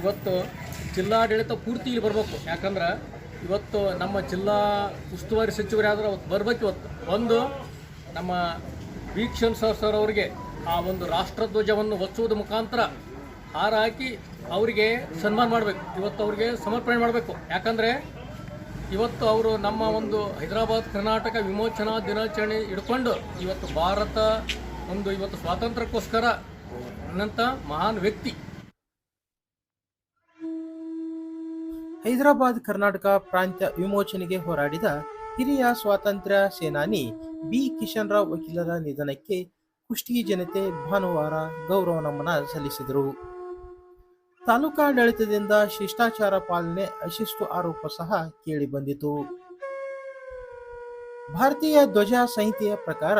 ಇವತ್ತು ಜಿಲ್ಲಾಡಳಿತ ಪೂರ್ತಿ ಇಲ್ಲಿ ಬರಬೇಕು. ಯಾಕಂದ್ರೆ ಇವತ್ತು ನಮ್ಮ ಜಿಲ್ಲಾ ಉಸ್ತುವಾರಿ ಸಚಿವರಾದ್ರೆ ಅವತ್ತು ಬರ್ಬೇಕು ಇವತ್ತು. ಒಂದು, ನಮ್ಮ ವೀಕ್ಷಣ್ ಸರ್ ಸರ್ ಅವರಿಗೆ ಆ ಒಂದು ರಾಷ್ಟ್ರಧ್ವಜವನ್ನು ಒಚ್ಚುವುದ ಮುಖಾಂತರ ಹಾರ ಹಾಕಿ ಅವರಿಗೆ ಸನ್ಮಾನ ಮಾಡಬೇಕು. ಇವತ್ತು ಅವರಿಗೆ ಸಮರ್ಪಣೆ ಮಾಡಬೇಕು. ಯಾಕಂದರೆ ಇವತ್ತು ಅವರು ನಮ್ಮ ಒಂದು ಹೈದರಾಬಾದ್ ಕರ್ನಾಟಕ ವಿಮೋಚನಾ ದಿನಾಚರಣೆ ಇಟ್ಕೊಂಡು ಇವತ್ತು ಭಾರತ ಒಂದು ಇವತ್ತು ಸ್ವಾತಂತ್ರ್ಯಕ್ಕೋಸ್ಕರ ಅನ್ನಂಥ ಮಹಾನ್ ವ್ಯಕ್ತಿ. ಹೈದರಾಬಾದ್, ಕರ್ನಾಟಕ ಪ್ರಾಂತ್ಯ ವಿಮೋಚನೆಗೆ ಹೋರಾಡಿದ ಹಿರಿಯ ಸ್ವಾತಂತ್ರ್ಯ ಸೇನಾನಿ ಬಿ. ಕಿಶನ್ ರಾವ್ ವಕೀಲರ ನಿಧನಕ್ಕೆ ಕುಷ್ಟಗಿ ಜನತೆ ಭಾನುವಾರ ಗೌರವ ನಮನ ಸಲ್ಲಿಸಿದರು. ತಾಲೂಕಾಡಳಿತದಿಂದ ಶಿಷ್ಟಾಚಾರ ಪಾಲನೆ ಅಶಿಷ್ಟು ಆರೋಪ ಸಹ ಕೇಳಿಬಂದಿತು ಭಾರತೀಯ ಧ್ವಜ ಸಂಹಿತೆಯ ಪ್ರಕಾರ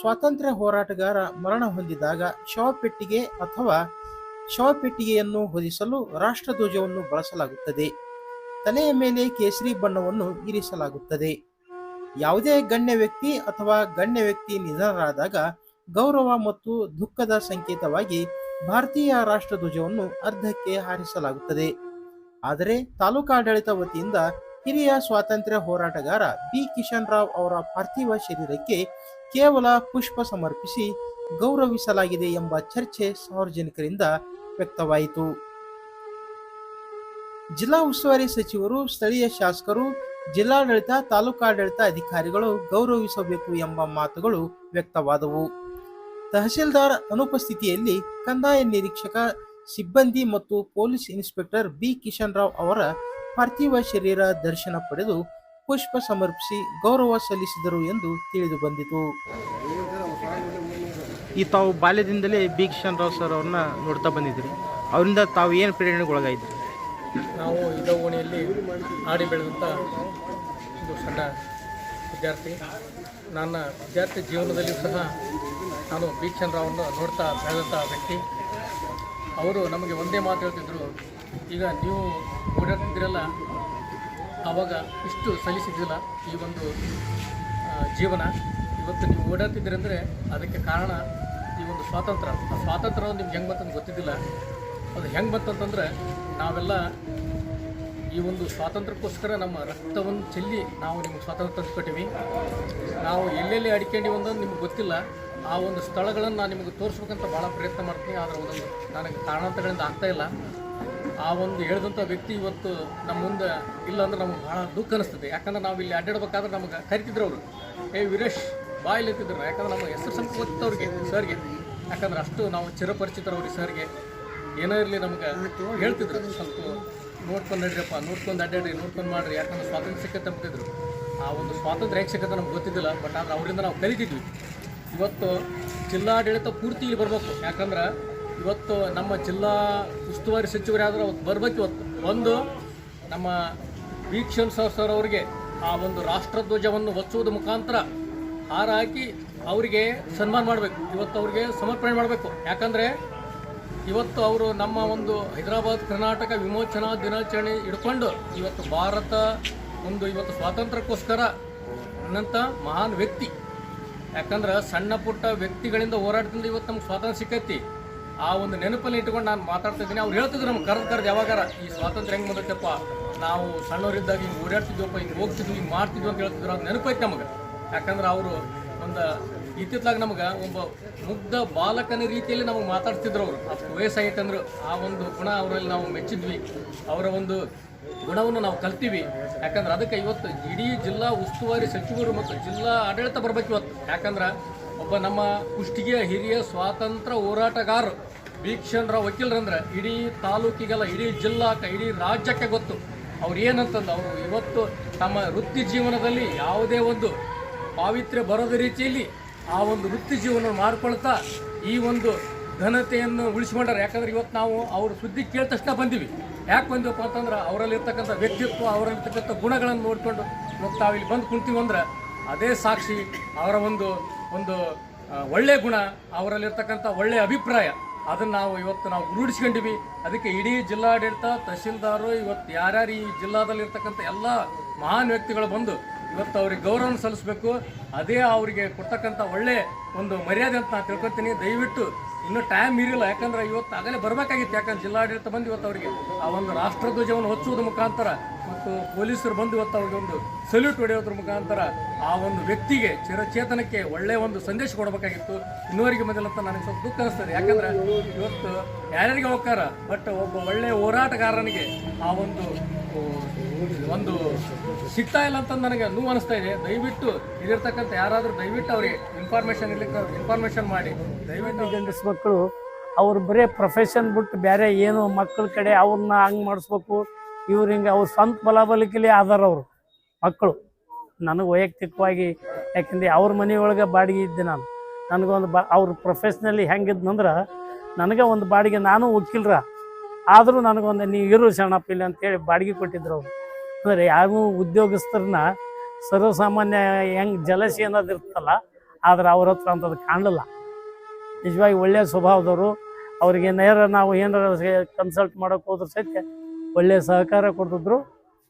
ಸ್ವಾತಂತ್ರ್ಯ ಹೋರಾಟಗಾರ ಮರಣ ಹೊಂದಿದಾಗ ಶವಪೆಟ್ಟಿಗೆ ಅಥವಾ ಶವಪೆಟ್ಟಿಗೆಯನ್ನು ಹೊದಿಸಲು ರಾಷ್ಟ್ರಧ್ವಜವನ್ನು ಬಳಸಲಾಗುತ್ತದೆ. ತಲೆಯ ಮೇಲೆ ಕೇಸರಿ ಬಣ್ಣವನ್ನು ಇರಿಸಲಾಗುತ್ತದೆ. ಯಾವುದೇ ಗಣ್ಯ ವ್ಯಕ್ತಿ ಅಥವಾ ಗಣ್ಯ ವ್ಯಕ್ತಿ ನಿಧನರಾದಾಗ ಗೌರವ ಮತ್ತು ದುಃಖದ ಸಂಕೇತವಾಗಿ ಭಾರತೀಯ ರಾಷ್ಟ್ರಧ್ವಜವನ್ನು ಅರ್ಧಕ್ಕೆ ಹಾರಿಸಲಾಗುತ್ತದೆ. ಆದರೆ ತಾಲೂಕಾಡಳಿತ ವತಿಯಿಂದ ಹಿರಿಯ ಸ್ವಾತಂತ್ರ್ಯ ಹೋರಾಟಗಾರ ಬಿ. ಕಿಶನ್ ರಾವ್ ಅವರ ಪಾರ್ಥಿವ ಶರೀರಕ್ಕೆ ಕೇವಲ ಪುಷ್ಪ ಸಮರ್ಪಿಸಿ ಗೌರವಿಸಲಾಗಿದೆ ಎಂಬ ಚರ್ಚೆ ಸಾರ್ವಜನಿಕರಿಂದ ವ್ಯಕ್ತವಾಯಿತು. ಜಿಲ್ಲಾ ಉಸ್ತುವಾರಿ ಸಚಿವರು, ಸ್ಥಳೀಯ ಶಾಸಕರು, ಜಿಲ್ಲಾಡಳಿತ, ತಾಲೂಕಾಡಳಿತ ಅಧಿಕಾರಿಗಳು ಗೌರವಿಸಬೇಕು ಎಂಬ ಮಾತುಗಳು ವ್ಯಕ್ತವಾದವು. ತಹಸೀಲ್ದಾರ್ ಅನುಪಸ್ಥಿತಿಯಲ್ಲಿ ಕಂದಾಯ ನಿರೀಕ್ಷಕ, ಸಿಬ್ಬಂದಿ ಮತ್ತು police inspector B Kishan Rao ಅವರ ಪಾರ್ಥಿವ ಶರೀರ ದರ್ಶನ ಪಡೆದು ಪುಷ್ಪ ಸಮರ್ಪಿಸಿ ಗೌರವ ಸಲ್ಲಿಸಿದರು ಎಂದು ತಿಳಿದು ಬಂದಿತು. ಈ ತಾವು ಬಾಲ್ಯದಿಂದಲೇ ಬಿ ಕಿಶನ್ ರಾವ್ ಸರ್ ಅವ್ರನ್ನ ನೋಡ್ತಾ ಬಂದಿದ್ರಿ ಅವರಿಂದ ತಾವು ಏನು ಪ್ರೇರಣೆಗೆ ಒಳಗಾಯಿದ್ರಿ ನಾವು ಇದ ಓಣಿಯಲ್ಲಿ ಆಡಿ ಬೆಳೆದಂಥ ಒಂದು ಸಣ್ಣ ವಿದ್ಯಾರ್ಥಿ. ನನ್ನ ವಿದ್ಯಾರ್ಥಿ ಜೀವನದಲ್ಲಿ ಸಹ ನಾನು ಬಿ ಚಂದ್ರವನ್ನು ನೋಡ್ತಾ ಬೆಳೆದಂಥ ವ್ಯಕ್ತಿ. ಅವರು ನಮಗೆ ಒಂದೇ ಮಾತು ಹೇಳ್ತಿದ್ರು, ಈಗ ನೀವು ಓಡಾಡ್ತಿದ್ದೀರಲ್ಲ, ಆವಾಗ ಇಷ್ಟು ಸಲ್ಲಿಸಿದ್ದಿಲ್ಲ ಈ ಒಂದು ಜೀವನ. ಇವತ್ತು ನೀವು ಓಡಾಡ್ತಿದ್ದೀರಂದರೆ ಅದಕ್ಕೆ ಕಾರಣ ಈ ಒಂದು ಸ್ವಾತಂತ್ರ್ಯ. ಆ ಸ್ವಾತಂತ್ರ್ಯ ನಿಮ್ಗೆ ಹೆಂಗೆ ಬಂತಂದು ಗೊತ್ತಿದ್ದಿಲ್ಲ. ಅದು ಹೆಂಗೆ ಬಂತಂತಂದ್ರೆ ನಾವೆಲ್ಲ ಈ ಒಂದು ಸ್ವಾತಂತ್ರ್ಯಕ್ಕೋಸ್ಕರ ನಮ್ಮ ರಕ್ತವನ್ನು ಚೆಲ್ಲಿ ನಾವು ನಿಮ್ಗೆ ಸ್ವಾತಂತ್ರ್ಯ ತಂದುಕೊಟ್ಟಿವಿ. ನಾವು ಎಲ್ಲೆಲ್ಲಿ ಅಡ್ಕೊಂಡು ಒಂದೊಂದು ನಿಮ್ಗೆ ಗೊತ್ತಿಲ್ಲ. ಆ ಒಂದು ಸ್ಥಳಗಳನ್ನು ನಾನು ನಿಮಗೆ ತೋರಿಸ್ಬೇಕಂತ ಭಾಳ ಪ್ರಯತ್ನ ಮಾಡ್ತೀನಿ. ಆದರೆ ಒಂದೊಂದು ನನಗೆ ಕಾರಣಾಂತಗಳಿಂದ ಆಗ್ತಾಯಿಲ್ಲ ಆ ಒಂದು ಹೇಳಿದಂಥ ವ್ಯಕ್ತಿ ಇವತ್ತು ನಮ್ಮ ಮುಂದೆ ಇಲ್ಲ ಅಂದ್ರೆ ನಮ್ಗೆ ಭಾಳ ದುಃಖ ಅನಿಸ್ತದೆ. ಯಾಕಂದ್ರೆ ನಾವು ಇಲ್ಲಿ ಅಡ್ಡಾಡ್ಬೇಕಾದ್ರೆ ನಮಗೆ ಕರಿತಿದ್ರು ಅವರು. ಏ ವೀರೇಶ್ ಬಾಯಲ್ಲಿ ಎತ್ತಿದ್ರು ಯಾಕಂದ್ರೆ ನಮ್ಮ ಹೆಸರು ಸಂಪತ್ತವ್ರಿಗೆ ಸರ್ಗೆ. ಯಾಕಂದ್ರೆ ಅಷ್ಟು ನಾವು ಚಿರಪರಿಚಿತರವ್ರಿಗೆ ಸರ್ಗೆ. ಏನೋ ಇರಲಿ ನಮ್ಗೆ ಹೇಳ್ತಿದ್ರು. ಸ್ವಲ್ಪ ನೋಡ್ಕೊಂಡು ನಡ್ರಿಯಪ್ಪ ನೋಡ್ಕೊಂಡು ಅಡ್ಡಾಡ್ರಿ ನೋಡ್ಕೊಂಡು ಮಾಡ್ರಿ. ಯಾಕಂದ್ರೆ ಸ್ವಾತಂತ್ರ್ಯ ಸಿಕ್ಕತ್ತೆ ಅಂತಿದ್ರು. ಆ ಒಂದು ಸ್ವಾತಂತ್ರ್ಯ ಹೇಗೆ ಸಿಕ್ಕತ್ತೆ ನಮ್ಗೆ ಗೊತ್ತಿದ್ದಿಲ್ಲ ಬಟ್ ಆದ್ರೆ ಅವರಿಂದ ನಾವು ಕಲಿತಿದ್ವಿ. ಇವತ್ತು ಜಿಲ್ಲಾಡಳಿತ ಪೂರ್ತಿ ಇಲ್ಲಿ ಬರಬೇಕು. ಯಾಕಂದ್ರೆ ಇವತ್ತು ನಮ್ಮ ಜಿಲ್ಲಾ ಉಸ್ತುವಾರಿ ಸಚಿವರಾದ್ರೆ ಅವತ್ತು ಬರ್ಬೇಕು ಇವತ್ತು. ಒಂದು ನಮ್ಮ ವೀಕ್ಷಣ್ ಸರ್ ಸರ್ ಅವರಿಗೆ ಆ ಒಂದು ರಾಷ್ಟ್ರಧ್ವಜವನ್ನು ಹೊಚ್ಚುವುದ ಮುಖಾಂತರ ಹಾರ ಹಾಕಿ ಅವರಿಗೆ ಸನ್ಮಾನ ಮಾಡಬೇಕು. ಇವತ್ತು ಅವರಿಗೆ ಸಮರ್ಪಣೆ ಮಾಡಬೇಕು. ಯಾಕಂದರೆ ಇವತ್ತು ಅವರು ನಮ್ಮ ಒಂದು ಹೈದರಾಬಾದ್ ಕರ್ನಾಟಕ ವಿಮೋಚನಾ ದಿನಾಚರಣೆ ಇಟ್ಕೊಂಡು ಇವತ್ತು ಭಾರತ ಒಂದು ಇವತ್ತು ಸ್ವಾತಂತ್ರ್ಯಕ್ಕೋಸ್ಕರ ಅನ್ನಂಥ ಮಹಾನ್ ವ್ಯಕ್ತಿ. ಯಾಕಂದ್ರೆ ಸಣ್ಣ ಪುಟ್ಟ ವ್ಯಕ್ತಿಗಳಿಂದ ಹೋರಾಟದಿಂದ ಇವತ್ತು ನಮ್ಗೆ ಸ್ವಾತಂತ್ರ್ಯ ಸಿಕ್ಕೈತಿ. ಆ ಒಂದು ನೆನಪಲ್ಲಿ ಇಟ್ಕೊಂಡು ನಾನು ಮಾತಾಡ್ತಾ ಇದ್ದೀನಿ. ಅವ್ರು ಹೇಳ್ತಿದ್ರು ನಮ್ಗೆ ಕರೆದು ಕರೆದು ಯಾವಾಗಾರ, ಈ ಸ್ವಾತಂತ್ರ್ಯ ಹೆಂಗೆ ಬಂದೈತಪ್ಪ? ನಾವು ಸಣ್ಣವರಿದ್ದಾಗ ಹಿಂಗೆ ಓಡಾಡ್ತಿದ್ವಪ್ಪ, ಹಿಂಗೆ ಹೋಗ್ತಿದ್ವಿ, ಹಿಂಗೆ ಮಾಡ್ತಿದ್ವಿ ಅಂತ ಹೇಳ್ತಿದ್ರು. ಅದು ನೆನಪೈತೆ ನಮಗೆ. ಯಾಕಂದ್ರೆ ಅವರು ಒಂದು ಇತ್ತಿತ್ಲಾಗ ನಮ್ಗೆ ಒಬ್ಬ ಮುಗ್ಧ ಬಾಲಕನ ರೀತಿಯಲ್ಲಿ ನಮಗೆ ಮಾತಾಡ್ತಿದ್ರು ಅವರು. ಅಷ್ಟು ವಯಸ್ಸಾಗೈತೆ ಆ ಒಂದು ಗುಣ ಅವರಲ್ಲಿ ನಾವು ಮೆಚ್ಚಿದ್ವಿ. ಅವರ ಒಂದು ಗುಣವನ್ನು ನಾವು ಕಲ್ತೀವಿ. ಯಾಕಂದ್ರೆ ಅದಕ್ಕೆ ಇವತ್ತು ಇಡೀ ಜಿಲ್ಲಾ ಉಸ್ತುವಾರಿ ಸಚಿವರು ಮತ್ತು ಜಿಲ್ಲಾ ಆಡಳಿತ ಬರ್ಬೇಕು ಇವತ್ತು. ಯಾಕಂದ್ರೆ ಒಬ್ಬ ನಮ್ಮ ಕುಷ್ಟಿಗೆಯ ಹಿರಿಯ ಸ್ವಾತಂತ್ರ್ಯ ಹೋರಾಟಗಾರರು ಭೀಕ್ಷಣರ ವಕೀಲರಂದ್ರೆ ಇಡೀ ತಾಲೂಕಿಗೆಲ್ಲ, ಇಡೀ ಜಿಲ್ಲಾಕ್ಕೆ, ಇಡೀ ರಾಜ್ಯಕ್ಕೆ ಗೊತ್ತು. ಅವ್ರು ಏನಂತಂದು ಅವರು ಇವತ್ತು ತಮ್ಮ ವೃತ್ತಿ ಜೀವನದಲ್ಲಿ ಯಾವುದೇ ಒಂದು ಪಾವಿತ್ರ್ಯ ಬರೋದ ರೀತಿಯಲ್ಲಿ ಆ ಒಂದು ವೃತ್ತಿ ಜೀವನ ಮಾಡ್ಕೊಳ್ತಾ ಈ ಒಂದು ಘನತೆಯನ್ನು ಉಳಿಸ್ಕೊಂಡಾರೆ. ಯಾಕಂದ್ರೆ ಇವತ್ತು ನಾವು ಅವ್ರ ಸುದ್ದಿ ಕೇಳಿದ ತಕ್ಷಣ ಬಂದಿವಿ. ಯಾಕೆ ಬಂದಿವಪ್ಪ ಅಂತಂದ್ರೆ ಅವರಲ್ಲಿರ್ತಕ್ಕಂಥ ವ್ಯಕ್ತಿತ್ವ, ಅವರಲ್ಲಿರ್ತಕ್ಕಂಥ ಗುಣಗಳನ್ನು ನೋಡಿಕೊಂಡು ಇವತ್ತು ತಾವಿಲ್ಲಿ ಬಂದು ಕುಂತೀವಿ ಅಂದ್ರೆ ಅದೇ ಸಾಕ್ಷಿ, ಅವರ ಒಂದು ಒಂದು ಒಳ್ಳೆ ಗುಣ, ಅವರಲ್ಲಿರ್ತಕ್ಕಂಥ ಒಳ್ಳೆಯ ಅಭಿಪ್ರಾಯ. ಅದನ್ನು ನಾವು ಇವತ್ತು ನಾವು ರೂಢಿಸ್ಕೊಂಡಿವಿ. ಅದಕ್ಕೆ ಇಡೀ ಜಿಲ್ಲಾಡಳಿತ, ತಹಶೀಲ್ದಾರು, ಇವತ್ತು ಯಾರ್ಯಾರು ಈ ಜಿಲ್ಲಾದಲ್ಲಿರ್ತಕ್ಕಂಥ ಎಲ್ಲ ಮಹಾನ್ ವ್ಯಕ್ತಿಗಳು ಬಂದು ಇವತ್ತು ಅವ್ರಿಗೆ ಗೌರವ ಸಲ್ಲಿಸಬೇಕು. ಅದೇ ಅವರಿಗೆ ಕೊಡ್ತಕ್ಕಂಥ ಒಳ್ಳೆ ಒಂದು ಮರ್ಯಾದೆ ಅಂತ ನಾನು ತಿಳ್ಕೊತೀನಿ ದಯವಿಟ್ಟು ಇನ್ನೂ ಟೈಮ್ ಇರಲಿಲ್ಲ. ಯಾಕಂದ್ರೆ ಇವತ್ತು ಆಗಲೇ ಬರಬೇಕಾಗಿತ್ತು. ಯಾಕಂದ್ರೆ ಜಿಲ್ಲಾಡಳಿತ ಬಂದು ಇವತ್ತು ಅವರಿಗೆ ಆ ಒಂದು ರಾಷ್ಟ್ರಧ್ವಜವನ್ನು ಹೊಚ್ಚುವುದ್ರ ಮುಖಾಂತರ ಮತ್ತು ಪೊಲೀಸರು ಬಂದು ಇವತ್ತು ಅವ್ರಿಗೆ ಒಂದು ಸಲ್ಯೂಟ್ ಹೊಡೆಯೋದ್ರ ಮುಖಾಂತರ ಆ ಒಂದು ವ್ಯಕ್ತಿಗೆ ಚಿರಚೇತನಕ್ಕೆ ಒಳ್ಳೆಯ ಒಂದು ಸಂದೇಶ ಕೊಡಬೇಕಾಗಿತ್ತು. ಇನ್ನೂವರೆಗೆ ಬಂದಿಲ್ಲ ನನಗೆ ಸ್ವಲ್ಪ ದುಃಖ ಅನಿಸ್ತದೆ. ಯಾಕಂದ್ರೆ ಇವತ್ತು ಯಾರ್ಯಾರಿಗೆ ಹೋಗ್ತಾರ ಬಟ್ ಒಬ್ಬ ಒಳ್ಳೆಯ ಹೋರಾಟಗಾರನಿಗೆ ಆ ಒಂದು ಒಂದು ಸಿಗ್ತಾ ಇಲ್ಲ ಅಂತ ನನಗೆ ನೋವು ಅನಿಸ್ತಾ ಇದೆ. ದಯವಿಟ್ಟು ಇದಿರ್ತಕ್ಕಂಥ ಯಾರಾದರೂ ದಯವಿಟ್ಟು ಅವರಿಗೆ ಇನ್ಫಾರ್ಮೇಷನ್ ಇರ್ಲಿಕ್ಕೆ ಇನ್ಫಾರ್ಮೇಷನ್ ಮಾಡಿ. ದಯವಿಟ್ಟು ಗಂಡಸ್ ಮಕ್ಕಳು, ಅವ್ರು ಬರೀ ಪ್ರೊಫೆಷನ್ ಬಿಟ್ಟು ಬೇರೆ ಏನು ಮಕ್ಕಳ ಕಡೆ ಅವ್ರನ್ನ ಹಂಗೆ ಮಾಡಿಸ್ಬೇಕು. ಇವ್ರು ಹಿಂಗೆ ಅವ್ರ ಸ್ವಂತ ಬಲಬಲಿಕೆಲಿ ಆಧಾರ ಅವರು ಮಕ್ಕಳು. ನನಗೆ ವೈಯಕ್ತಿಕವಾಗಿ, ಯಾಕಂದ್ರೆ ಅವ್ರ ಮನೆಯೊಳಗೆ ಬಾಡಿಗೆ ಇದ್ದೆ ನಾನು. ನನಗೊಂದು ಬ ಅವ್ರ ಪ್ರೊಫೆಷ್ನಲಿ ಹೆಂಗಿದ್ನಂದ್ರೆ ನನಗೆ ಒಂದು ಬಾಡಿಗೆ ನಾನು ವಕೀಲರ. ಆದರೂ ನನಗೊಂದು ನೀವು ಇರು ಶರಣಪ್ಪ ಇಲ್ಲಿ ಅಂತೇಳಿ ಬಾಡಿಗೆ ಕೊಟ್ಟಿದ್ರು ಅವರು. ಅಂದರೆ ಯಾರು ಉದ್ಯೋಗಸ್ಥರನ್ನ ಸರ್ವಸಾಮಾನ್ಯ ಹೆಂಗೆ ಜಲಸಿ ಅನ್ನೋದು ಇರ್ತಲ್ಲ, ಆದ್ರೆ ಅವ್ರ ಹತ್ರ ಅಂಥದ್ದು ಕಾಣಲಿಲ್ಲ. ನಿಜವಾಗಿ ಒಳ್ಳೆಯ ಸ್ವಭಾವದವರು. ಅವರಿಗೆ ನೇರ ನಾವು ಏನಾರ ಕನ್ಸಲ್ಟ್ ಮಾಡೋಕೆ ಹೋದ್ರೆ ಸಹಿತ ಒಳ್ಳೆಯ ಸಹಕಾರ ಕೊಡ್ತಿದ್ರು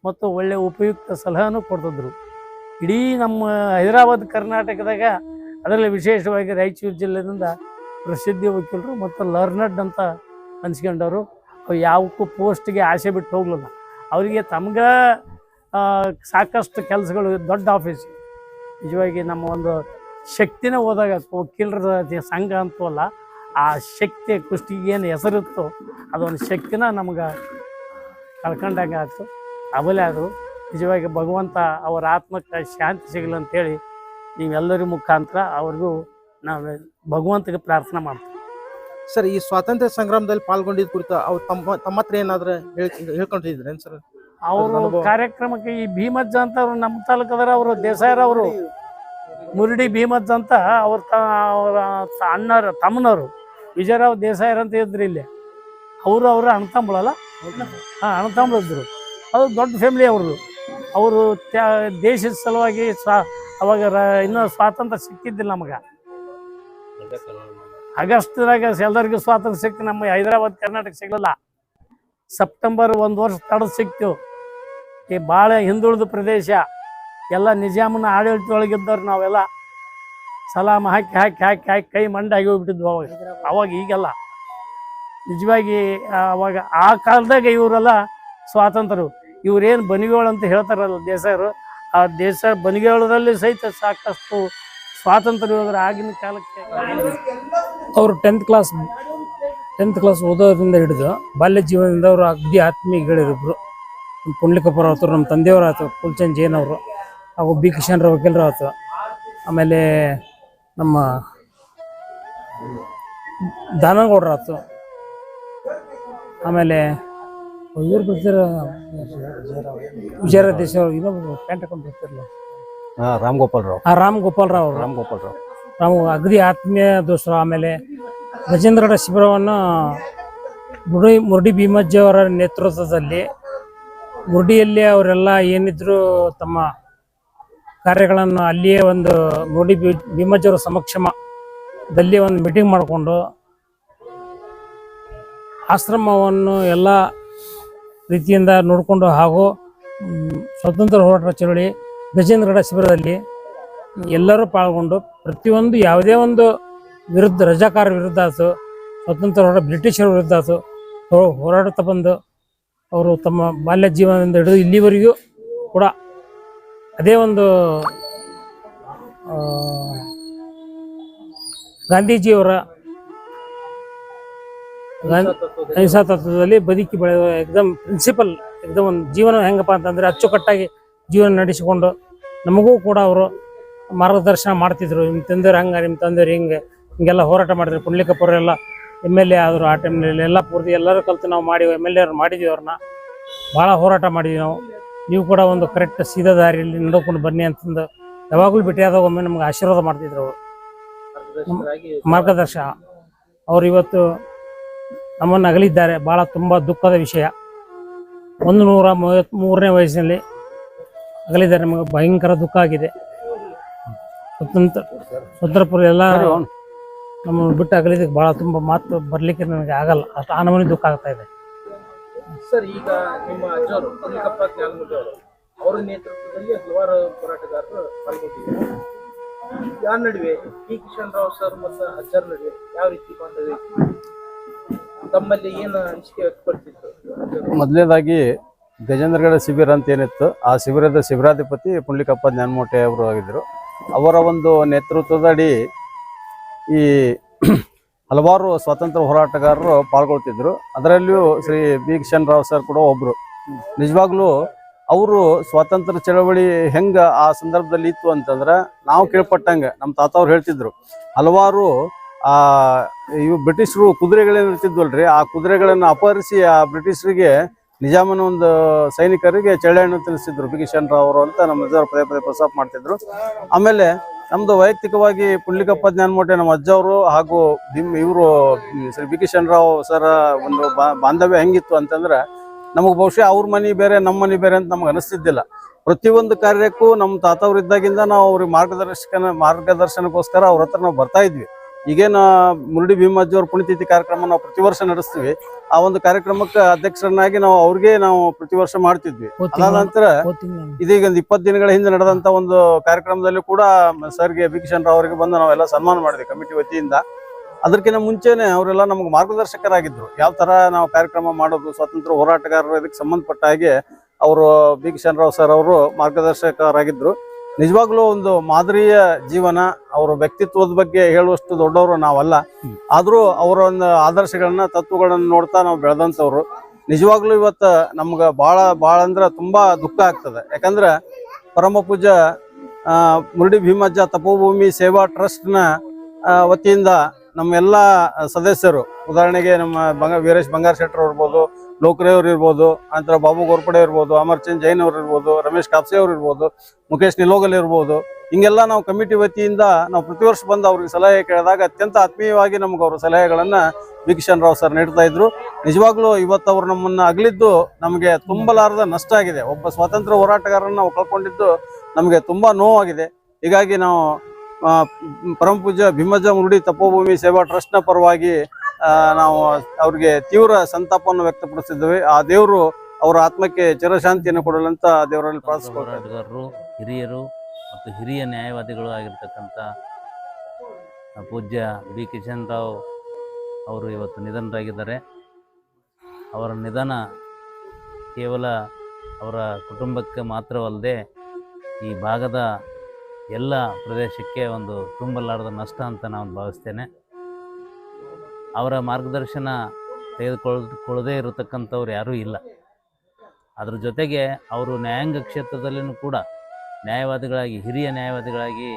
ಮತ್ತು ಒಳ್ಳೆಯ ಉಪಯುಕ್ತ ಸಲಹೆನೂ ಕೊಡ್ತಿದ್ರು. ಇಡೀ ನಮ್ಮ ಹೈದರಾಬಾದ್ ಕರ್ನಾಟಕದಾಗ ಅದರಲ್ಲಿ ವಿಶೇಷವಾಗಿ ರಾಯಚೂರು ಜಿಲ್ಲೆಯಿಂದ ಪ್ರಸಿದ್ಧಿ ವಕೀಲರು ಮತ್ತು ಲರ್ನಡ್ ಅಂತ ಅನ್ಸ್ಕೊಂಡವರು. ಯಾವಕ್ಕೂ ಪೋಸ್ಟ್ಗೆ ಆಸೆ ಬಿಟ್ಟು ಹೋಗ್ಲಿಲ್ಲ. ಅವರಿಗೆ ತಮ್ಗೆ ಸಾಕಷ್ಟು ಕೆಲಸಗಳು, ದೊಡ್ಡ ಆಫೀಸ್. ನಿಜವಾಗಿ ನಮ್ಮ ಒಂದು ಶಕ್ತಿನೇ ಹೋದಾಗ ವಕೀಲರ ಸಂಘ ಅಂತೂ ಅಲ್ಲ, ಆ ಶಕ್ತಿ ಕುಷ್ಟಿಗೆ ಏನು ಹೆಸರಿತ್ತು ಅದೊಂದು ಶಕ್ತಿನ ನಮ್ಗೆ ಕಳ್ಕೊಂಡಂಗೆ ಆಯಿತು. ಅಬಲೆ ಆದರು. ನಿಜವಾಗಿ ಭಗವಂತ ಅವರ ಆತ್ಮಕ್ಕೆ ಶಾಂತಿ ಸಿಗಲಿ ಅಂತೇಳಿ ನೀವೆಲ್ಲರ ಮುಖಾಂತರ ಅವ್ರಿಗೂ ನಾವು ಭಗವಂತಗೆ ಪ್ರಾರ್ಥನೆ ಮಾಡ್ತೀವಿ. ಸರ್ ಈ ಸ್ವಾತಂತ್ರ್ಯ ಸಂಗ್ರಾಮದಲ್ಲಿ ಪಾಲ್ಗೊಂಡಿದ್ದ ಕುರಿತು ಅವ್ರು ತಮ್ಮ ತಮ್ಮ ಹತ್ರ ಏನಾದ್ರೆ ಹೇಳ್ ಹೇಳ್ಕೊಂಡಿದ್ರೇನು ಸರ್? ಅವರು ಕಾರ್ಯಕ್ರಮಕ್ಕೆ ಈ ಭೀಮಜ್ಜ ಅಂತ ಅವ್ರು ನಮ್ಮ ತಾಲೂಕದರ ಅವರು ದೇಸಾಯರವರು ಮುರುಡಿ ಭೀಮಜ್ಜ ಅಂತ ಅವ್ರ ಅವರ ಅಣ್ಣರ ತಮ್ಮನವರು. ವಿಜಯರಾವ್ ದೇಸಾಯರ್ ಅಂತ ಇದ್ರು ಇಲ್ಲಿ. ಅವರು ಅವರ ಅಣ್ಣತಂಬಳಲ್ಲ ಹಾಂ ಅಣ್ಣತಂಬಳಿದ್ರು ಅದು ದೊಡ್ಡ ಫ್ಯಾಮಿಲಿ ಅವರು ಅವರು ತ್ಯಾ ದೇಶದ ಸಲುವಾಗಿ ಸ್ವಾ ಅವಾಗ ಇನ್ನೂ ಸ್ವಾತಂತ್ರ್ಯ ಸಿಕ್ಕಿದ್ದಿಲ್ಲ ನಮಗೆ. ಆಗಸ್ಟ್ದಾಗ ಎಲ್ಲರಿಗೂ ಸ್ವಾತಂತ್ರ್ಯ ಸಿಕ್ತು ನಮ್ಮ ಹೈದರಾಬಾದ್ ಕರ್ನಾಟಕ ಸಿಗಲಿಲ್ಲ. ಸೆಪ್ಟೆಂಬರ್ ಒಂದು ವರ್ಷ ತಡ ಸಿಕ್ತು ಈ ಭಾಳ ಹಿಂದುಳಿದ ಪ್ರದೇಶ, ಎಲ್ಲ ನಿಜಾಮನ ಆಡಳಿತದೊಳಗಿದ್ದವ್ರು ನಾವೆಲ್ಲ ಸಲಾಮ್ ಹಾಕಿ ಹಾಕಿ ಹಾಕಿ ಹಾಕಿ ಕೈ ಮಂಡಾಗಿ ಹೋಗ್ಬಿಟ್ಟಿದ್ವು ಅವಾಗ. ಅವಾಗ ಈಗೆಲ್ಲ. ನಿಜವಾಗಿ ಅವಾಗ ಆ ಕಾಲದಾಗ ಇವರೆಲ್ಲ ಸ್ವಾತಂತ್ರ್ಯ ಇವ್ರೇನು ಬನಿಗೋಳು ಅಂತ ಹೇಳ್ತಾರಲ್ಲ ದೇಸಾಯರು ಆ ದೇಶ ಬನಿಗೋಳದಲ್ಲಿ ಸಹಿತ ಸಾಕಷ್ಟು ಸ್ವಾತಂತ್ರ್ಯ ಆಗಿನ ಕಾಲಕ್ಕೆ. ಅವರು ಟೆಂತ್ ಕ್ಲಾಸ್ ಟೆಂತ್ ಕ್ಲಾಸ್ ಓದೋದ್ರಿಂದ ಹಿಡಿದು ಬಾಲ್ಯ ಜೀವನದಿಂದ ಅವರು ಅಗ್ದಿ ಆತ್ಮೀಯಗಳಿರಿಬ್ರು. ಪುಂಡ್ಲಿಕಪ್ಪರ ಆಯ್ತು ನಮ್ಮ ತಂದೆಯವರು ಆಯ್ತು ಕುಲ್ಚಂದ್ ಜೈನ್ ಅವರು ಹಾಗೂ ಬಿ ಕಿಶನ್ ರಾವ್ ವಕೀಲರು ಆಯ್ತು ಆಮೇಲೆ ನಮ್ಮ ದಾನಗೌಡ್ರು ಆಯ್ತು ಆಮೇಲೆ ಇವ್ರು ಬರ್ತಿರ? ವಿಜಯ ದೇಶ ಇನ್ನೊಬ್ರು ಪ್ಯಾಂಟ್ ಹಾಕೊಂಡು ಬರ್ತಿರಲ್ಲ ರಾಮ್ ಗೋಪಾಲ್ ರಾವ್. ಆ ರಾಮ್ ಗೋಪಾಲ್ ರಾವ್ ರಾಮ್ ಗೋಪಾಲ್ ರಾವ್. ನಾವು ಅಗದಿ ಆತ್ಮೀಯ ದೋಸ್ತರು, ಆಮೇಲೆ ಗಜೇಂದ್ರಗಡ ಶಿಬಿರವನ್ನು ಮುರುಡಿ ಮುರುಡಿ ಭೀಮಜ್ಜಿ ಅವರ ನೇತೃತ್ವದಲ್ಲಿ ಮುರುಡಿಯಲ್ಲಿ ಅವರೆಲ್ಲ ಏನಿದ್ರು ತಮ್ಮ ಕಾರ್ಯಗಳನ್ನು ಅಲ್ಲಿಯೇ ಒಂದು ಮುರುಡಿ ಭೀಮಜ್ಜವರ ಭೀಮಜ್ಜಿ ಸಮಕ್ಷಮದಲ್ಲಿ ಒಂದು ಮೀಟಿಂಗ್ ಮಾಡಿಕೊಂಡು ಆಶ್ರಮವನ್ನು ಎಲ್ಲ ರೀತಿಯಿಂದ ನೋಡಿಕೊಂಡು ಹಾಗೂ ಸ್ವತಂತ್ರ ಹೋರಾಟ ಚಳವಳಿ ಗಜೇಂದ್ರಗಡ ಶಿಬಿರದಲ್ಲಿ ಎಲ್ಲರೂ ಪಾಲ್ಗೊಂಡು ಪ್ರತಿಯೊಂದು ಯಾವುದೇ ಒಂದು ವಿರುದ್ಧ ರಜಾಕಾರ ವಿರುದ್ಧ ಆಸು, ಸ್ವತಂತ್ರ ಹೋರಾಟ, ಬ್ರಿಟಿಷರ ವಿರುದ್ಧ ಆಸು ಹೋರಾಡುತ್ತಾ ಬಂದು ಅವರು ತಮ್ಮ ಬಾಲ್ಯ ಜೀವನದಿಂದ ಹಿಡಿದು ಇಲ್ಲಿವರೆಗೂ ಕೂಡ ಅದೇ ಒಂದು ಗಾಂಧೀಜಿಯವರ ಗಾಂಧಿ ಅಹಿಂಸಾ ತತ್ವದಲ್ಲಿ ಬದುಕಿ ಬೆಳೆಯುವ ಎಕ್ದಮ್ ಪ್ರಿನ್ಸಿಪಲ್ ಎಕ್ದಮ್ ಒಂದು ಜೀವನ ಹೆಂಗಪ್ಪ ಅಂತಂದ್ರೆ ಅಚ್ಚುಕಟ್ಟಾಗಿ ಜೀವನ ನಡೆಸಿಕೊಂಡು ನಮಗೂ ಕೂಡ ಅವರು ಮಾರ್ಗದರ್ಶನ ಮಾಡ್ತಿದ್ರು. ನಿಮ್ಮ ತಂದೆ ಹಂಗೆ, ನಿಮ್ಮ ತಂದೆಯವ್ರು ಹಿಂಗೆ. ಹಿಂಗೆಲ್ಲ ಹೋರಾಟ ಮಾಡಿದ್ರು. ಪುಂಡ್ಲಿಕಪುರ ಎಲ್ಲ ಎಂ ಎಲ್ ಎ ಆದರು, ಆ ಟೈಮ್ನಲ್ಲಿ ಎಲ್ಲ ಪೂರ್ತಿ ಎಲ್ಲರೂ ಕಲ್ತು ನಾವು ಮಾಡಿ, ಎಂ ಎಲ್ ಎ ಅವ್ರು ಮಾಡಿದ್ವಿ ಅವ್ರನ್ನ. ಭಾಳ ಹೋರಾಟ ಮಾಡಿದ್ವಿ ನಾವು. ನೀವು ಕೂಡ ಒಂದು ಕರೆಕ್ಟ್ ಸೀದಾ ದಾರಿಯಲ್ಲಿ ನಡ್ಕೊಂಡು ಬನ್ನಿ ಅಂತಂದು ಯಾವಾಗಲೂ ಭೇಟಿಯಾದಾಗ ಒಮ್ಮೆ ನಮ್ಗೆ ಆಶೀರ್ವಾದ ಮಾಡ್ತಿದ್ರು ಅವರು. ಮಾರ್ಗದರ್ಶನ ಅವ್ರು ಇವತ್ತು ನಮ್ಮನ್ನು ಅಗಲಿದ್ದಾರೆ. ಭಾಳ ತುಂಬ ದುಃಖದ ವಿಷಯ. ಒಂದು ನೂರ ಮೂವತ್ತ್ ಮೂರನೇ ವಯಸ್ಸಿನಲ್ಲಿ ಅಗಲಿದ್ದಾರೆ. ನಮಗೆ ಭಯಂಕರ ದುಃಖ ಆಗಿದೆ. ಸ್ವತಂತ್ರ ಸ್ವತಂತ್ರಪುರ ಎಲ್ಲ ನಮ್ಮ ಬಿಟ್ಟು ಅಗಲಿದ್ದಕ್ಕೆ ಭಾಳ ತುಂಬ ಮಾತು ಬರಲಿಕ್ಕೆ ನನಗೆ ಆಗಲ್ಲ. ಅಷ್ಟು ಆ ನಮೂನಿ ದುಃಖ ಆಗ್ತಾ ಇದೆ. ಸರ್ ಈಗ ನಿಮ್ಮ ಅಜ್ಜವರು ಪುಲ್ಲಿಕಪ್ಪ ಜ್ಞಾನಮೂರ್ತಿ ಅವರು ಅವರ ನೇತೃತ್ವದಲ್ಲಿ ಹಲವಾರು ಹೋರಾಟಗಾರರು ಪಾಲ್ಗೊಂಡಿದ್ದಾರೆ. ಯಾರ ನಡುವೆ? ಬಿ ಕಿಶನ್ ರಾವ್ ಸರ್ ಮತ್ತು ಅಜ್ಜರ ನಡುವೆ ಯಾವ ರೀತಿ ಬಾಂಧವ್ಯ ತಮ್ಮಲ್ಲಿ ಏನು ಅನಿಸಿಕೆ ವ್ಯಕ್ತಪಡಿಸಿದ್ರು? ಮೊದಲನೇದಾಗಿ ಗಜೇಂದ್ರಗಡ ಶಿಬಿರ ಅಂತ ಏನಿತ್ತು ಆ ಶಿಬಿರದ ಶಿಬಿರಾಧಿಪತಿ ಪುಂಡ್ಲಿಕಪ್ಪ ಜ್ಞಾನಮೋಟೆ ಅವರು ಆಗಿದ್ದರು. ಅವರ ಒಂದು ನೇತೃತ್ವದಡಿ ಈ ಹಲವಾರು ಸ್ವಾತಂತ್ರ್ಯ ಹೋರಾಟಗಾರರು ಪಾಲ್ಗೊಳ್ತಿದ್ರು. ಅದರಲ್ಲಿಯೂ ಶ್ರೀ ಬಿ ಕಿಶನ್ ರಾವ್ ಸರ್ ಕೂಡ ಒಬ್ರು. ನಿಜವಾಗ್ಲೂ ಅವರು ಸ್ವಾತಂತ್ರ್ಯ ಚಳವಳಿ ಹೆಂಗ ಆ ಸಂದರ್ಭದಲ್ಲಿ ಇತ್ತು ಅಂತಂದ್ರೆ ನಾವು ಕೇಳ್ಪಟ್ಟಂಗೆ ನಮ್ಮ ತಾತ ಅವ್ರು ಹೇಳ್ತಿದ್ರು. ಹಲವಾರು, ಆ, ಇವು ಬ್ರಿಟಿಷರು ಕುದುರೆಗಳೇನು ಇರ್ತಿದ್ವಲ್ರಿ, ಆ ಕುದುರೆಗಳನ್ನು ಅಪಹರಿಸಿ ಆ ಬ್ರಿಟಿಷರಿಗೆ ನಿಜಾಮನ ಒಂದು ಸೈನಿಕರಿಗೆ ಚಳ್ಳೆಹಣ್ಣು ತಿನ್ನಿಸ್ತಿದ್ರು ಬಿ ಕಿಶನ್ ರಾವ್ ಅವರು ಅಂತ ನಮ್ಮ ಅಜ್ಜ ಪದೇ ಪದೇ ಪ್ರಸ್ತಾಪ ಮಾಡ್ತಿದ್ರು. ಆಮೇಲೆ ನಮ್ದು ವೈಯಕ್ತಿಕವಾಗಿ ಪುಳ್ಳಿಕಪ್ಪ ಜ್ಞಾನಮೋಟೆ ನಮ್ಮ ಅಜ್ಜವರು ಹಾಗೂ ಬಿಮ್ ಇವರು ಶ್ರೀ ಬಿ ಕಿಶನ್ ರಾವ್ ಸರ ಒಂದು ಬಾಂಧವ್ಯ ಹೆಂಗಿತ್ತು ಅಂತಂದ್ರೆ ನಮಗೆ ಬಹುಶಃ ಅವ್ರ ಮನೆ ಬೇರೆ, ನಮ್ಮ ಮನೆ ಬೇರೆ ಅಂತ ನಮ್ಗೆ ಅನಿಸ್ತಿದ್ದಿಲ್ಲ. ಪ್ರತಿಯೊಂದು ಕಾರ್ಯಕ್ಕೂ ನಮ್ಮ ತಾತವ್ರು ಇದ್ದಾಗಿಂದ ನಾವು ಅವ್ರಿಗೆ ಮಾರ್ಗದರ್ಶಕನ, ಮಾರ್ಗದರ್ಶನಕ್ಕೋಸ್ಕರ ಅವ್ರ ಹತ್ರ ನಾವು ಬರ್ತಾ ಇದ್ವಿ. ಈಗೇನು ಮುರುಡಿ ಭೀಮಜ್ಜಿ ಅವ್ರ ಪುಣ್ಯತಿಥಿ ಕಾರ್ಯಕ್ರಮ ನಾವು ಪ್ರತಿ ವರ್ಷ ನಡೆಸ್ತೀವಿ. ಆ ಒಂದು ಕಾರ್ಯಕ್ರಮಕ್ಕೆ ಅಧ್ಯಕ್ಷರನ್ನಾಗಿ ನಾವು ಅವ್ರಿಗೆ ನಾವು ಪ್ರತಿ ವರ್ಷ ಮಾಡ್ತಿದ್ವಿ. ಅದಾದ ನಂತರ ಇದೀಗ ಒಂದು ಇಪ್ಪತ್ತು ದಿನಗಳ ಹಿಂದೆ ನಡೆದಂತ ಒಂದು ಕಾರ್ಯಕ್ರಮದಲ್ಲಿ ಕೂಡ ಸರ್ಗೆ ಬಿ ಕಿಶನ್ ರಾವ್ ಅವರಿಗೆ ಬಂದು ನಾವೆಲ್ಲ ಸನ್ಮಾನ ಮಾಡಿದ್ವಿ ಕಮಿಟಿ ವತಿಯಿಂದ. ಅದಕ್ಕಿಂತ ಮುಂಚೆನೆ ಅವರೆಲ್ಲ ನಮ್ಗೆ ಮಾರ್ಗದರ್ಶಕರಾಗಿದ್ರು. ಯಾವ ತರ ನಾವು ಕಾರ್ಯಕ್ರಮ ಮಾಡೋದು ಸ್ವಾತಂತ್ರ್ಯ ಹೋರಾಟಗಾರರು ಇದಕ್ಕೆ ಸಂಬಂಧಪಟ್ಟ ಹಾಗೆ ಅವರು ಬಿ ಕಿಶನ್ ರಾವ್ ಸರ್ ಅವರು ಮಾರ್ಗದರ್ಶಕರಾಗಿದ್ರು. ನಿಜವಾಗ್ಲೂ ಒಂದು ಮಾದರಿಯ ಜೀವನ ಅವರ ವ್ಯಕ್ತಿತ್ವದ ಬಗ್ಗೆ ಹೇಳುವಷ್ಟು ದೊಡ್ಡವರು ನಾವಲ್ಲ. ಆದರೂ ಅವರ ಒಂದು ಆದರ್ಶಗಳನ್ನ ತತ್ವಗಳನ್ನ ನೋಡ್ತಾ ನಾವು ಬೆಳೆದಂಥವ್ರು. ನಿಜವಾಗ್ಲೂ ಇವತ್ತು ನಮ್ಗೆ ಭಾಳ ಭಾಳ ಅಂದ್ರೆ ತುಂಬಾ ದುಃಖ ಆಗ್ತದೆ. ಯಾಕಂದ್ರೆ ಪರಮ ಪೂಜ ಮುರುಡಿ ಭೀಮಜ್ಜ ತಪೋಭೂಮಿ ಸೇವಾ ಟ್ರಸ್ಟ್ನ ವತಿಯಿಂದ ನಮ್ಮೆಲ್ಲ ಸದಸ್ಯರು ಉದಾಹರಣೆಗೆ ನಮ್ಮ ಬಂಗ ವೀರೇಶ್ ಬಂಗಾರ ಶೆಟ್ಟರ್ ಇರ್ಬೋದು ಲೋಕರೇ ಇರ್ಬೋದು ನಂತರ ಬಾಬು ಗೋರ್ಪಡೆ ಇರ್ಬೋದು ಅಮರ್ಚಂದ್ ಜೈನ್ ಅವ್ರು ಇರ್ಬೋದು, ರಮೇಶ್ ಕಾಪ್ಸೆ ಅವ್ರು ಇರ್ಬೋದು, ಮುಖೇಶ್ ನಿಲೋಗಲ್ ಇರ್ಬೋದು, ಹಿಂಗೆಲ್ಲ ನಾವು ಕಮಿಟಿ ವತಿಯಿಂದ ನಾವು ಪ್ರತಿ ವರ್ಷ ಬಂದು ಅವ್ರಿಗೆ ಸಲಹೆ ಕೇಳಿದಾಗ ಅತ್ಯಂತ ಆತ್ಮೀಯವಾಗಿ ನಮ್ಗೆ ಅವ್ರ ಸಲಹೆಗಳನ್ನ ಕಿಶನ್ ರಾವ್ ಸರ್ ನೀಡ್ತಾ ಇದ್ರು. ನಿಜವಾಗ್ಲೂ ಇವತ್ತು ಅವ್ರು ನಮ್ಮನ್ನ ಅಗಲಿದ್ದು ನಮಗೆ ತುಂಬಲಾರದ ನಷ್ಟ ಆಗಿದೆ. ಒಬ್ಬ ಸ್ವಾತಂತ್ರ್ಯ ಹೋರಾಟಗಾರನ್ನ ನಾವು ಕಳ್ಕೊಂಡಿದ್ದು ನಮಗೆ ತುಂಬಾ ನೋವಾಗಿದೆ. ಹೀಗಾಗಿ ನಾವು ಪರಮ ಪೂಜ್ಯ ಭೀಮಜ ಮುರುಡಿ ತಪೋಭೂಮಿ ಸೇವಾ ಟ್ರಸ್ಟ್ನ ಪರವಾಗಿ ನಾವು ಅವ್ರಿಗೆ ತೀವ್ರ ಸಂತಾಪವನ್ನು ವ್ಯಕ್ತಪಡಿಸಿದ್ದೇವೆ. ಆ ದೇವರು ಅವರ ಆತ್ಮಕ್ಕೆ ಚಿರಶಾಂತಿಯನ್ನು ಅಂತ ದೇವರಲ್ಲಿ ಪ್ರಾರ್ಥಿಸ್ಕೊಳ್ತಾ ಇದ್ದೇವೆ. ಹೋರಾಟಗಾರರು ಹಿರಿಯರು ಮತ್ತು ಹಿರಿಯ ನ್ಯಾಯವಾದಿಗಳು ಆಗಿರ್ತಕ್ಕಂಥ ಪೂಜ್ಯ ಬಿ ಕಿಶನ್ ರಾವ್ ಅವರು ಇವತ್ತು ನಿಧನರಾಗಿದ್ದಾರೆ. ಅವರ ನಿಧನ ಕೇವಲ ಅವರ ಕುಟುಂಬಕ್ಕೆ ಮಾತ್ರವಲ್ಲದೆ ಈ ಭಾಗದ ಎಲ್ಲ ಪ್ರದೇಶಕ್ಕೆ ಒಂದು ತುಂಬಲಾರದ ನಷ್ಟ ಅಂತ ನಾನು ಭಾವಿಸ್ತೇನೆ. ಅವರ ಮಾರ್ಗದರ್ಶನ ತೆಗೆದುಕೊಳ್ಳದೇ ಇರತಕ್ಕಂಥವ್ರು ಯಾರೂ ಇಲ್ಲ. ಅದ್ರ ಜೊತೆಗೆ ಅವರು ನ್ಯಾಯಾಂಗ ಕ್ಷೇತ್ರದಲ್ಲಿಯೂ ಕೂಡ ನ್ಯಾಯವಾದಿಗಳಾಗಿ, ಹಿರಿಯ ನ್ಯಾಯವಾದಿಗಳಾಗಿ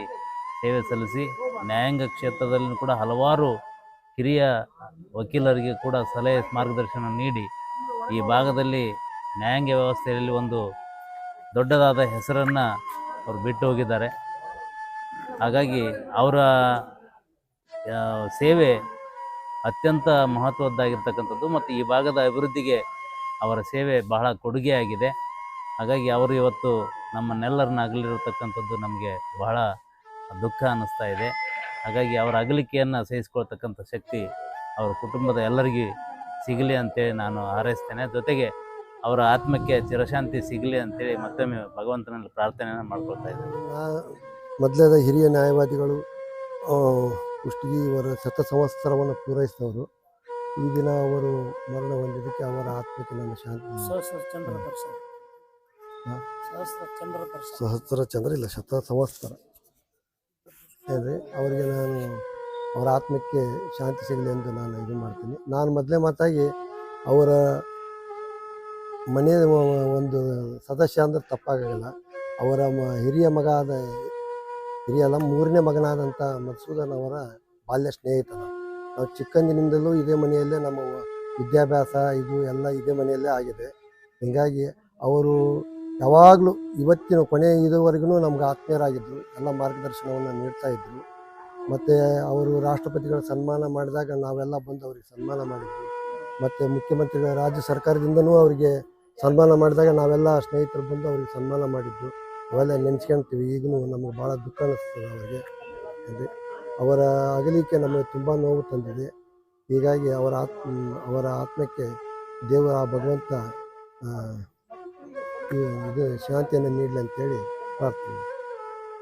ಸೇವೆ ಸಲ್ಲಿಸಿ, ನ್ಯಾಯಾಂಗ ಕ್ಷೇತ್ರದಲ್ಲಿಯೂ ಕೂಡ ಹಲವಾರು ಹಿರಿಯ ವಕೀಲರಿಗೆ ಕೂಡ ಸಲಹೆ ಮಾರ್ಗದರ್ಶನ ನೀಡಿ, ಈ ಭಾಗದಲ್ಲಿ ನ್ಯಾಯಾಂಗ ವ್ಯವಸ್ಥೆಯಲ್ಲಿ ಒಂದು ದೊಡ್ಡದಾದ ಹೆಸರನ್ನು ಅವರು ಬಿಟ್ಟು ಹೋಗಿದ್ದಾರೆ. ಹಾಗಾಗಿ ಅವರ ಸೇವೆ ಅತ್ಯಂತ ಮಹತ್ವದ್ದಾಗಿರ್ತಕ್ಕಂಥದ್ದು ಮತ್ತು ಈ ಭಾಗದ ಅಭಿವೃದ್ಧಿಗೆ ಅವರ ಸೇವೆ ಬಹಳ ಕೊಡುಗೆಯಾಗಿದೆ. ಹಾಗಾಗಿ ಅವರು ಇವತ್ತು ನಮ್ಮನ್ನೆಲ್ಲರನ್ನ ಅಗಲಿರತಕ್ಕಂಥದ್ದು ನಮಗೆ ಬಹಳ ದುಃಖ ಅನ್ನಿಸ್ತಾ ಇದೆ. ಹಾಗಾಗಿ ಅವರ ಅಗಲಿಕೆಯನ್ನು ಸಹಿಸ್ಕೊಳ್ತಕ್ಕಂಥ ಶಕ್ತಿ ಅವರ ಕುಟುಂಬದ ಎಲ್ಲರಿಗೂ ಸಿಗಲಿ ಅಂತೇಳಿ ನಾನು ಹಾರೈಸ್ತೇನೆ. ಜೊತೆಗೆ ಅವರ ಆತ್ಮಕ್ಕೆ ಚಿರಶಾಂತಿ ಸಿಗಲಿ ಅಂತೇಳಿ ಮತ್ತೊಮ್ಮೆ ಭಗವಂತನಲ್ಲಿ ಪ್ರಾರ್ಥನೆಯನ್ನು ಮಾಡ್ಕೊಳ್ತಾ ಇದ್ದೇನೆ. ಮೊದಲಾದ ಹಿರಿಯ ನ್ಯಾಯವಾದಿಗಳು ಕುಷ್ಟಗಿ ಅವರ ಶತ ಸಂವತ್ಸರವನ್ನು ಪೂರೈಸಿದವರು. ಈ ದಿನ ಅವರು ಮರಣ ಹೊಂದಿದ್ದಕ್ಕೆ ಅವರ ಆತ್ಮಕ್ಕೆ ನನ್ನ ಶಾಂತಿ. ಸಹಸ್ರ ಚಂದ್ರ ದರ್ಶನ ಹಾ? ಸಹಸ್ರ ಚಂದ್ರ ದರ್ಶನ ಸಹಸ್ರ ಚಂದ್ರ ಇಲ್ಲ ಶತ ಸಂವತ್ಸರ ಅಂದರೆ ಅವರಿಗೆ ನಾನು ಅವರ ಆತ್ಮಕ್ಕೆ ಶಾಂತಿ ಸಿಗಲಿ ಎಂದು ನಾನು ಇದು ಮಾಡ್ತೀನಿ. ನಾನು ಮೊದಲೇ ಮಾತಾಗಿ ಅವರ ಮನೆ ಒಂದು ಸದಸ್ಯ ಅಂದ್ರೆ ತಪ್ಪಾಗಲ್ಲ. ಅವರ ಮ- ಹಿರಿಯ ಮಗ ಆದ ಹಿರಿಯ ಅಲ್ಲ ಮೂರನೇ ಮಗನಾದಂಥ ಮಧುಸೂದನ್ ಅವರ ಬಾಲ್ಯ ಸ್ನೇಹಿತನ ನಾವು ಚಿಕ್ಕಂದಿನಿಂದಲೂ ಇದೇ ಮನೆಯಲ್ಲೇ ನಮ್ಮ ವಿದ್ಯಾಭ್ಯಾಸ ಇದು ಎಲ್ಲ ಇದೇ ಮನೆಯಲ್ಲೇ ಆಗಿದೆ. ಹೀಗಾಗಿ ಅವರು ಯಾವಾಗಲೂ ಇವತ್ತಿನ ಕೊನೆ ಇದುವರೆಗೂ ನಮ್ಗೆ ಆತ್ಮೀಯರಾಗಿದ್ದರು ಎಲ್ಲ ಮಾರ್ಗದರ್ಶನವನ್ನು ನೀಡ್ತಾ ಇದ್ದರು ಮತ್ತು ಅವರು ರಾಷ್ಟ್ರಪತಿಗಳ ಸನ್ಮಾನ ಮಾಡಿದಾಗ ನಾವೆಲ್ಲ ಬಂದು ಅವ್ರಿಗೆ ಸನ್ಮಾನ ಮಾಡಿದ್ವಿ. ಮತ್ತು ಮುಖ್ಯಮಂತ್ರಿಗಳ ರಾಜ್ಯ ಸರ್ಕಾರದಿಂದನೂ ಅವರಿಗೆ ಸನ್ಮಾನ ಮಾಡಿದಾಗ ನಾವೆಲ್ಲ ಸ್ನೇಹಿತರು ಬಂದು ಅವ್ರಿಗೆ ಸನ್ಮಾನ ಮಾಡಿದ್ದು. ಅವೆಲ್ಲ ನೆನೆಸ್ಕೊಂತೀವಿ ಈಗಲೂ ನಮಗೆ ಭಾಳ ದುಃಖ ಅನ್ನಿಸ್ತದೆ ಅವರಿಗೆ ಅದೇ ಅವರ ಅಗಲಿಕೆ ನಮಗೆ ತುಂಬ ನೋವು ತಂದಿದೆ. ಹೀಗಾಗಿ ಅವರ ಆತ್ಮ ಅವರ ಆತ್ಮಕ್ಕೆ ದೇವರ ಭಗವಂತ ಇದು ಶಾಂತಿಯನ್ನು ನೀಡಲಿ ಅಂತೇಳಿ ಪ್ರಾರ್ಥನೆ